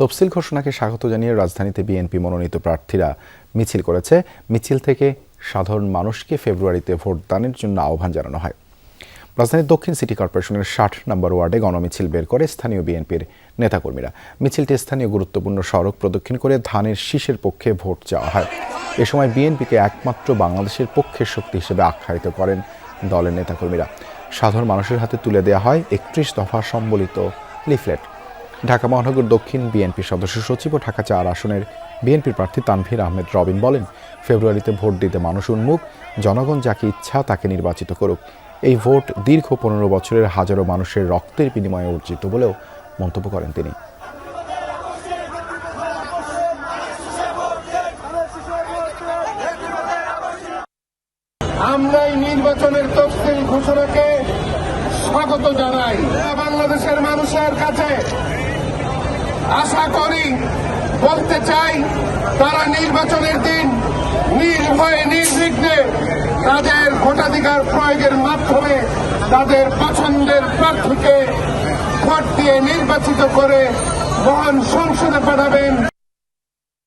তফসিল ঘোষণাকে স্বাগত জানিয়ে রাজধানীতে বিএনপি মনোনীত প্রার্থীরা মিছিল করেছে। মিছিল থেকে সাধারণ মানুষকে ফেব্রুয়ারিতে ভোটদানের জন্য আহ্বান জানানো হয়। রাজধানীর দক্ষিণ সিটি কর্পোরেশনের ষাট নম্বর ওয়ার্ডে গণমিছিল বের করে স্থানীয় বিএনপির নেতাকর্মীরা। মিছিলটি স্থানীয় গুরুত্বপূর্ণ সড়ক প্রদক্ষিণ করে ধানের শীষের পক্ষে ভোট চাওয়া হয়। এ সময় বিএনপিকে একমাত্র বাংলাদেশের পক্ষের শক্তি হিসেবে আখ্যায়িত করেন দলের নেতাকর্মীরা। সাধারণ মানুষের হাতে তুলে দেওয়া হয় একত্রিশ দফা সম্বলিত লিফলেট। ঢাকা মহানগর দক্ষিণ বিএনপি সদস্য সচিব ও ঢাকা চার আসনের বিএনপির প্রার্থী তানভীর আহমেদ রবিন বলেন, ফেব্রুয়ারিতে ভোট দিতে মানুষ উন্মুখ, জনগণ যাকে ইচ্ছা তাকে নির্বাচিত করুক। এই ভোট দীর্ঘ পনেরো বছরের হাজারো মানুষের রক্তের বিনিময়ে অর্জিত বলেও মন্তব্য করেন তিনি। আমরা এই নির্বাচনের তফসিল ঘোষণাকে স্বাগত জানাই। বাংলাদেশের মানুষের কাছে আশা করি, বলতে চাই, তারা নির্বাচনের দিন নির্ভয়ে নির্বিঘ্নে তাদের ভোটাধিকার প্রয়োগের মাধ্যমে তাদের পছন্দের প্রার্থীকে ভোট দিয়ে নির্বাচিত করে মহান সংসদে পাঠাবেন।